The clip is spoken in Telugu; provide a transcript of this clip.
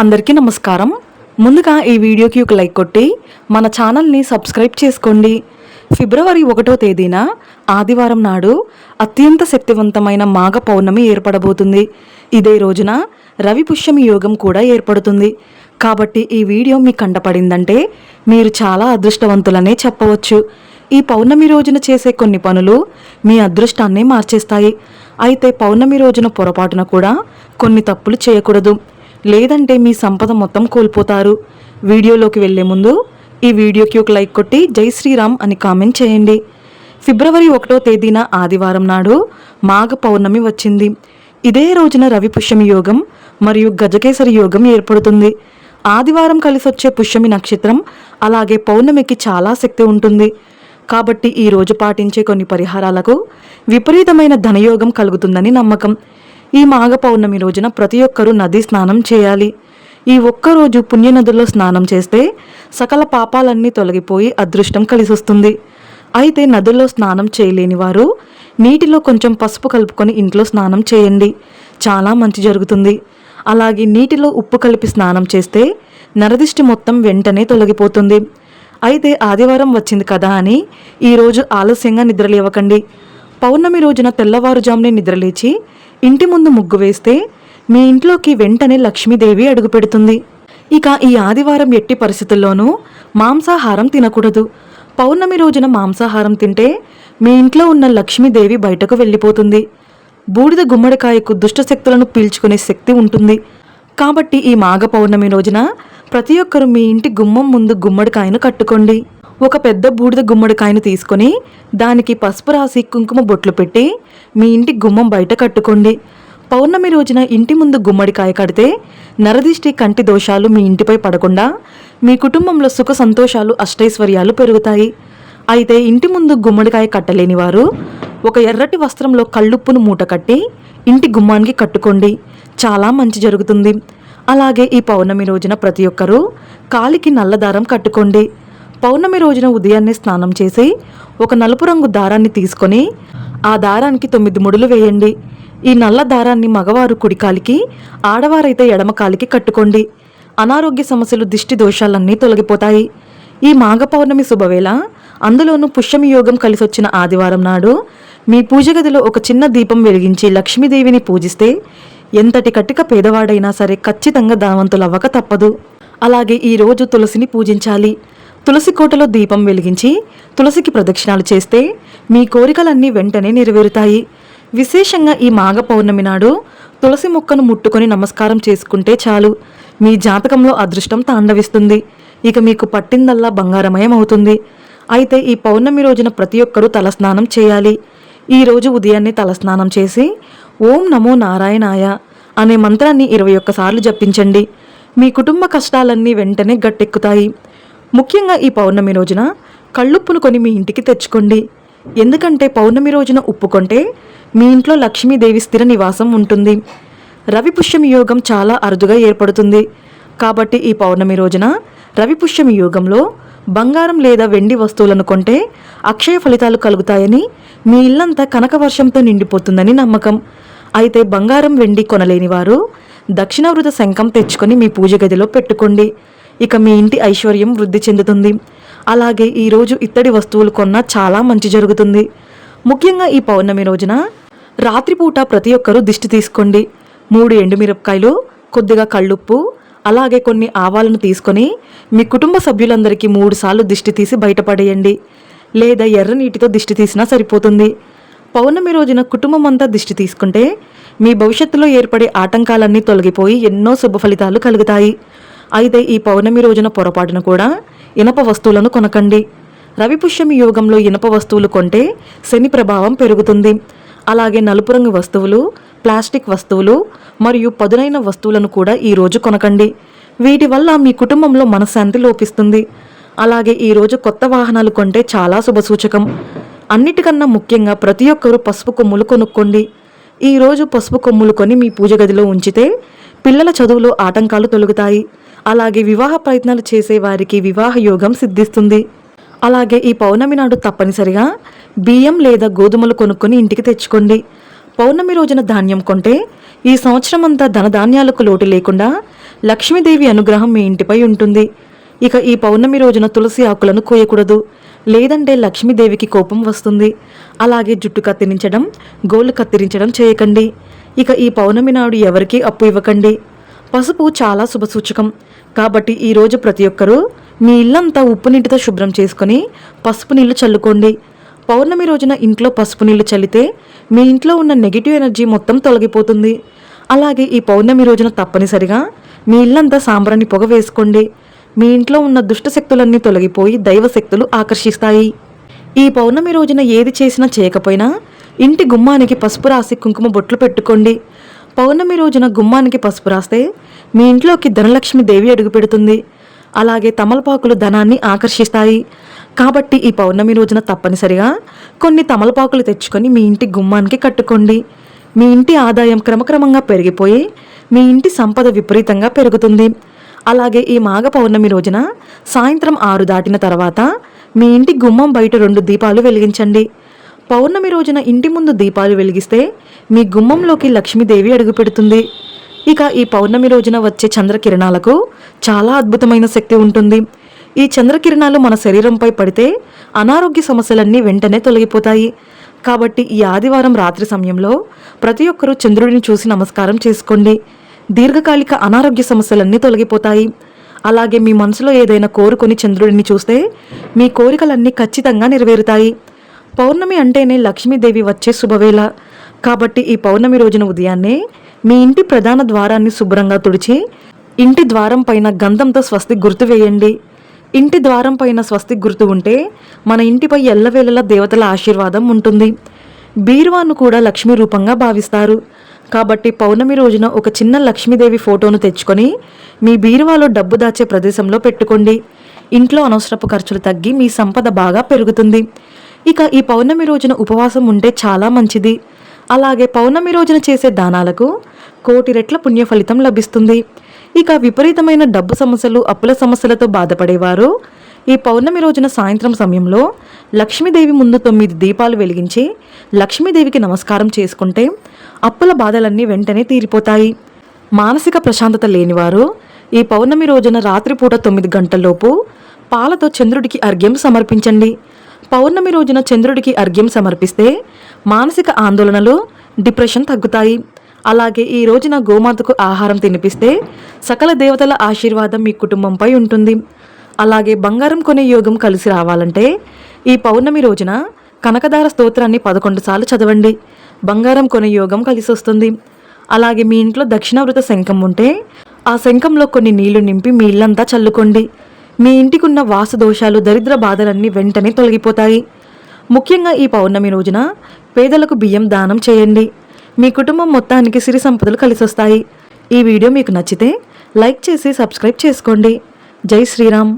అందరికీ నమస్కారం. ముందుగా ఈ వీడియోకి ఒక లైక్ కొట్టి మన ఛానల్ని సబ్స్క్రైబ్ చేసుకోండి. ఫిబ్రవరి ఒకటో తేదీన ఆదివారం నాడు అత్యంత శక్తివంతమైన మాఘ పౌర్ణమి ఏర్పడబోతుంది. ఇదే రోజున రవి పుష్యమి యోగం కూడా ఏర్పడుతుంది. కాబట్టి ఈ వీడియో మీకు కంటపడిందంటే మీరు చాలా అదృష్టవంతులనే చెప్పవచ్చు. ఈ పౌర్ణమి రోజున చేసే కొన్ని పనులు మీ అదృష్టాన్ని మార్చేస్తాయి. అయితే పౌర్ణమి రోజున పొరపాటున కూడా కొన్ని తప్పులు చేయకూడదు. లేదంటే మీ సంపద మొత్తం కోల్పోతారు. వీడియోలోకి వెళ్ళే ముందు ఈ వీడియోకి ఒక లైక్ కొట్టి జై శ్రీరామ్ అని కామెంట్ చేయండి. ఫిబ్రవరి ఒకటో తేదీన ఆదివారం నాడు మాఘ పౌర్ణమి వచ్చింది. ఇదే రోజున రవి పుష్యమి యోగం మరియు గజకేసరి యోగం ఏర్పడుతుంది. ఆదివారం కలిసొచ్చే పుష్యమి నక్షత్రం అలాగే పౌర్ణమికి చాలా శక్తి ఉంటుంది. కాబట్టి ఈ రోజు పాటించే కొన్ని పరిహారాలకు విపరీతమైన ధనయోగం కలుగుతుందని నమ్మకం. ఈ మాఘ పౌర్ణమి రోజున ప్రతి ఒక్కరూ నది స్నానం చేయాలి. ఈ ఒక్కరోజు పుణ్యనదుల్లో స్నానం చేస్తే సకల పాపాలన్నీ తొలగిపోయి అదృష్టం కలిసొస్తుంది. అయితే నదుల్లో స్నానం చేయలేని వారు నీటిలో కొంచెం పసుపు కలుపుకొని ఇంట్లో స్నానం చేయండి. చాలా మంచి జరుగుతుంది. అలాగే నీటిలో ఉప్పు కలిపి స్నానం చేస్తే నరదిష్టి మొత్తం వెంటనే తొలగిపోతుంది. అయితే ఆదివారం వచ్చింది కదా అని ఈరోజు ఆలస్యంగా నిద్రలేవకండి పౌర్ణమి రోజున తెల్లవారుజామునే నిద్రలేచి ఇంటి ముందు ముగ్గు వేస్తే మీ ఇంట్లోకి వెంటనే లక్ష్మీదేవి అడుగుపెడుతుంది ఇక ఈ ఆదివారం ఎట్టి పరిస్థితుల్లోనూ మాంసాహారం తినకూడదు. పౌర్ణమి రోజున మాంసాహారం తింటే మీ ఇంట్లో ఉన్న లక్ష్మీదేవి బయటకు వెళ్ళిపోతుంది. బూడిద గుమ్మడికాయకు దుష్టశక్తులను పీల్చుకునే శక్తి ఉంటుంది. కాబట్టి ఈ మాఘ పౌర్ణమి రోజున ప్రతి ఒక్కరు మీ ఇంటి గుమ్మం ముందు గుమ్మడికాయను కట్టుకోండి. ఒక పెద్ద బూడిద గుమ్మడికాయను తీసుకొని దానికి పసుపు రాసి కుంకుమ బొట్లు పెట్టి మీ ఇంటి గుమ్మం బయట కట్టుకోండి. పౌర్ణమి రోజున ఇంటి ముందు గుమ్మడికాయ కడితే నరదిష్టి కంటి దోషాలు మీ ఇంటిపై పడకుండా మీ కుటుంబంలో సుఖ సంతోషాలు అష్టైశ్వర్యాలు పెరుగుతాయి. అయితే ఇంటి ముందు గుమ్మడికాయ కట్టలేని వారు ఒక ఎర్రటి వస్త్రంలో కళ్ళుప్పును మూట కట్టి ఇంటి గుమ్మానికి కట్టుకోండి. చాలా మంచి జరుగుతుంది. అలాగే ఈ పౌర్ణమి రోజున ప్రతి ఒక్కరూ కాలికి నల్ల దారం కట్టుకోండి. పౌర్ణమి రోజున ఉదయాన్నే స్నానం చేసి ఒక నలుపు రంగు దారాన్ని తీసుకొని ఆ దారానికి తొమ్మిది ముడులు వేయండి. ఈ నల్ల దారాన్ని మగవారు కుడికాలికి ఆడవారైతే ఎడమకాలికి కట్టుకోండి. అనారోగ్య సమస్యలు దిష్టి దోషాలన్నీ తొలగిపోతాయి. ఈ మాఘ పౌర్ణమి శుభవేళ. అందులోనూ పుష్యమి యోగం కలిసొచ్చిన ఆదివారం నాడు మీ పూజ గదిలో ఒక చిన్న దీపం వెలిగించి లక్ష్మీదేవిని పూజిస్తే ఎంతటి కట్టిక పేదవాడైనా సరే ఖచ్చితంగా ధనవంతులవ్వక తప్పదు. అలాగే ఈరోజు తులసిని పూజించాలి. తులసి కోటలో దీపం వెలిగించి తులసికి ప్రదక్షిణాలు చేస్తే మీ కోరికలన్నీ వెంటనే నెరవేరుతాయి. విశేషంగా ఈ మాఘ పౌర్ణమి నాడు తులసి మొక్కను ముట్టుకొని నమస్కారం చేసుకుంటే చాలు. మీ జాతకంలో అదృష్టం తాండవిస్తుంది. ఇక మీకు పట్టిందల్లా బంగారమయం అవుతుంది అయితే ఈ పౌర్ణమి రోజున ప్రతి ఒక్కరూ తలస్నానం చేయాలి. ఈ రోజు ఉదయాన్నే తలస్నానం చేసి ఓం నమో నారాయణాయ అనే మంత్రాన్ని ఇరవై ఒక్కసార్లు జపించండి. మీ కుటుంబ కష్టాలన్నీ వెంటనే గట్టెక్కుతాయి. ముఖ్యంగా ఈ పౌర్ణమి రోజున కళ్ళుప్పును కొని మీ ఇంటికి తెచ్చుకోండి. ఎందుకంటే పౌర్ణమి రోజున ఉప్పు కొంటే మీ ఇంట్లో లక్ష్మీదేవి స్థిర నివాసం ఉంటుంది. రవి పుష్యమి యోగం చాలా అరుదుగా ఏర్పడుతుంది. కాబట్టి ఈ పౌర్ణమి రోజున రవి పుష్యమి యోగంలో బంగారం లేదా వెండి వస్తువులను కొంటే అక్షయ ఫలితాలు కలుగుతాయని మీ ఇల్లంతా కనక వర్షంతో నిండిపోతుందని నమ్మకం. అయితే బంగారం వెండి కొనలేని వారు దక్షిణావృత శంఖం తెచ్చుకొని మీ పూజ గదిలో పెట్టుకోండి. ఇక మీ ఇంటి ఐశ్వర్యం వృద్ధి చెందుతుంది. అలాగే ఈరోజు ఇత్తడి వస్తువులు కొన్నా చాలా మంచి జరుగుతుంది. ముఖ్యంగా ఈ పౌర్ణమి రోజున రాత్రిపూట ప్రతి ఒక్కరూ దిష్టి తీసుకోండి. మూడు ఎండుమిరపకాయలు కొద్దిగా కళ్ళుప్పు అలాగే కొన్ని ఆవాలను తీసుకొని మీ కుటుంబ సభ్యులందరికీ మూడు సార్లు దిష్టి తీసి బయటపడేయండి. లేదా ఎర్ర నీటితో దిష్టి తీసినా సరిపోతుంది. పౌర్ణమి రోజున కుటుంబం అంతా దిష్టి తీసుకుంటే మీ భవిష్యత్తులో ఏర్పడే ఆటంకాలన్నీ తొలగిపోయి ఎన్నో శుభ ఫలితాలు కలుగుతాయి. అయితే ఈ పౌర్ణమి రోజున పొరపాటున కూడా ఇనప వస్తువులను కొనకండి. రవిపుష్యమి యోగంలో ఇనప వస్తువులు కొంటే శని ప్రభావం పెరుగుతుంది. అలాగే నలుపు రంగు వస్తువులు ప్లాస్టిక్ వస్తువులు మరియు పదునైన వస్తువులను కూడా ఈ రోజు కొనకండి. వీటి వల్ల మీ కుటుంబంలో మనశ్శాంతి లోపిస్తుంది. అలాగే ఈరోజు కొత్త వాహనాలు కొంటే చాలా శుభసూచకం. అన్నిటికన్నా ముఖ్యంగా ప్రతి ఒక్కరూ పసుపు కొమ్ములు కొనుక్కోండి. ఈ రోజు పసుపు కొమ్ములు కొని మీ పూజ గదిలో ఉంచితే పిల్లల చదువులో ఆటంకాలు తొలగుతాయి. అలాగే వివాహ ప్రయత్నాలు చేసే వారికి వివాహ యోగం సిద్ధిస్తుంది. అలాగే ఈ పౌర్ణమి నాడు తప్పనిసరిగా బియ్యం లేదా గోధుమలు కొనుక్కొని ఇంటికి తెచ్చుకోండి. పౌర్ణమి రోజున ధాన్యం కొంటే ఈ సంవత్సరం అంతా ధనధాన్యాలకు లోటు లేకుండా లక్ష్మీదేవి అనుగ్రహం మీ ఇంటిపై ఉంటుంది. ఇక ఈ పౌర్ణమి రోజున తులసి ఆకులను కోయకూడదు. లేదంటే లక్ష్మీదేవికి కోపం వస్తుంది. అలాగే జుట్టు కత్తిరించడం గోళ్ళు కత్తిరించడం చేయకండి. ఇక ఈ పౌర్ణమి నాడు ఎవరికీ అప్పు ఇవ్వకండి. పసుపు చాలా శుభసూచకం కాబట్టి ఈరోజు ప్రతి ఒక్కరూ మీ ఇల్లంతా ఉప్పు నీటితో శుభ్రం చేసుకొని పసుపు నీళ్ళు చల్లుకోండి. పౌర్ణమి రోజున ఇంట్లో పసుపు నీళ్ళు చల్లితే మీ ఇంట్లో ఉన్న నెగిటివ్ ఎనర్జీ మొత్తం తొలగిపోతుంది. అలాగే ఈ పౌర్ణమి రోజున తప్పనిసరిగా మీ ఇల్లంతా సాంబ్రాన్ని పొగ వేసుకోండి. మీ ఇంట్లో ఉన్న దుష్ట శక్తులన్నీ తొలగిపోయి దైవ శక్తులు ఆకర్షిస్తాయి. ఈ పౌర్ణమి రోజున ఏది చేసినా చేయకపోయినా ఇంటి గుమ్మానికి పసుపు రాసి కుంకుమ బొట్లు పెట్టుకోండి. పౌర్ణమి రోజున గుమ్మానికి పసుపు రాస్తే మీ ఇంట్లోకి ధనలక్ష్మి దేవి అడుగు పెడుతుంది. అలాగే తమలపాకులు ధనాన్ని ఆకర్షిస్తాయి. కాబట్టి ఈ పౌర్ణమి రోజున తప్పనిసరిగా కొన్ని తమలపాకులు తెచ్చుకొని మీ ఇంటి గుమ్మానికి కట్టుకోండి. మీ ఇంటి ఆదాయం క్రమక్రమంగా పెరిగిపోయి మీ ఇంటి సంపద విపరీతంగా పెరుగుతుంది. అలాగే ఈ మాఘ పౌర్ణమి రోజున సాయంత్రం ఆరు దాటిన తర్వాత మీ ఇంటి గుమ్మం బయట రెండు దీపాలు వెలిగించండి. పౌర్ణమి రోజున ఇంటి ముందు దీపాలు వెలిగిస్తే మీ గుమ్మంలోకి లక్ష్మీదేవి అడుగుపెడుతుంది ఇక ఈ పౌర్ణమి రోజున వచ్చే చంద్రకిరణాలకు చాలా అద్భుతమైన శక్తి ఉంటుంది. ఈ చంద్రకిరణాలు మన శరీరంపై పడితే అనారోగ్య సమస్యలన్నీ వెంటనే తొలగిపోతాయి. కాబట్టి ఈ ఆదివారం రాత్రి సమయంలో ప్రతి ఒక్కరూ చంద్రుడిని చూసి నమస్కారం చేసుకోండి. దీర్ఘకాలిక అనారోగ్య సమస్యలన్నీ తొలగిపోతాయి. అలాగే మీ మనసులో ఏదైనా కోరుకొని చంద్రుడిని చూస్తే మీ కోరికలన్నీ ఖచ్చితంగా నెరవేరుతాయి. పౌర్ణమి అంటేనే లక్ష్మీదేవి వచ్చే శుభవేళ. కాబట్టి ఈ పౌర్ణమి రోజున ఉదయాన్నే మీ ఇంటి ప్రధాన ద్వారాన్ని శుభ్రంగా తుడిచి ఇంటి ద్వారం పైన గంధంతో స్వస్తి గుర్తు వేయండి. ఇంటి ద్వారం పైన స్వస్తి గుర్తు ఉంటే మన ఇంటిపై ఎల్లవేళలా దేవతల ఆశీర్వాదం ఉంటుంది. బీరువాను కూడా లక్ష్మీ రూపంగా భావిస్తారు. కాబట్టి పౌర్ణమి రోజున ఒక చిన్న లక్ష్మీదేవి ఫోటోను తెచ్చుకొని మీ బీరువాలో డబ్బు దాచే ప్రదేశంలో పెట్టుకోండి. ఇంట్లో అనవసరపు ఖర్చులు తగ్గి మీ సంపద బాగా పెరుగుతుంది. ఇక ఈ పౌర్ణమి రోజున ఉపవాసం ఉంటే చాలా మంచిది. అలాగే పౌర్ణమి రోజున చేసే దానాలకు కోటి రెట్ల పుణ్య ఫలితం లభిస్తుంది. ఇక విపరీతమైన డబ్బు సమస్యలు అప్పుల సమస్యలతో బాధపడేవారు ఈ పౌర్ణమి రోజున సాయంత్రం సమయంలో లక్ష్మీదేవి ముందు తొమ్మిది దీపాలు వెలిగించి లక్ష్మీదేవికి నమస్కారం చేసుకుంటే అప్పుల బాధలన్నీ వెంటనే తీరిపోతాయి. మానసిక ప్రశాంతత లేనివారు ఈ పౌర్ణమి రోజున రాత్రిపూట తొమ్మిది గంటల్లోపు పాలతో చంద్రుడికి అర్ఘ్యం సమర్పించండి. పౌర్ణమి రోజున చంద్రుడికి అర్ఘ్యం సమర్పిస్తే మానసిక ఆందోళనలు డిప్రెషన్ తగ్గుతాయి. అలాగే ఈ రోజున గోమాతకు ఆహారం తినిపిస్తే సకల దేవతల ఆశీర్వాదం మీ కుటుంబంపై ఉంటుంది. అలాగే బంగారం కొనే యోగం కలిసి రావాలంటే ఈ పౌర్ణమి రోజున కనకదార స్తోత్రాన్ని పదకొండు సార్లు చదవండి. బంగారం కొనే యోగం కలిసి వస్తుంది. అలాగే మీ ఇంట్లో దక్షిణావృత శంఖం ఉంటే ఆ శంఖంలో కొన్ని నీళ్ళు నింపి మీ ఇల్లంతా చల్లుకోండి. మీ ఇంటికున్న వాసదోషాలు దరిద్ర బాధలన్నీ వెంటనే తొలగిపోతాయి. ముఖ్యంగా ఈ పౌర్ణమి రోజున పేదలకు బియ్యం దానం చేయండి. మీ కుటుంబం మొత్తానికి సిరి సంపదలు కలిసొస్తాయి. ఈ వీడియో మీకు నచ్చితే లైక్ చేసి సబ్స్క్రైబ్ చేసుకోండి. జై శ్రీరామ్.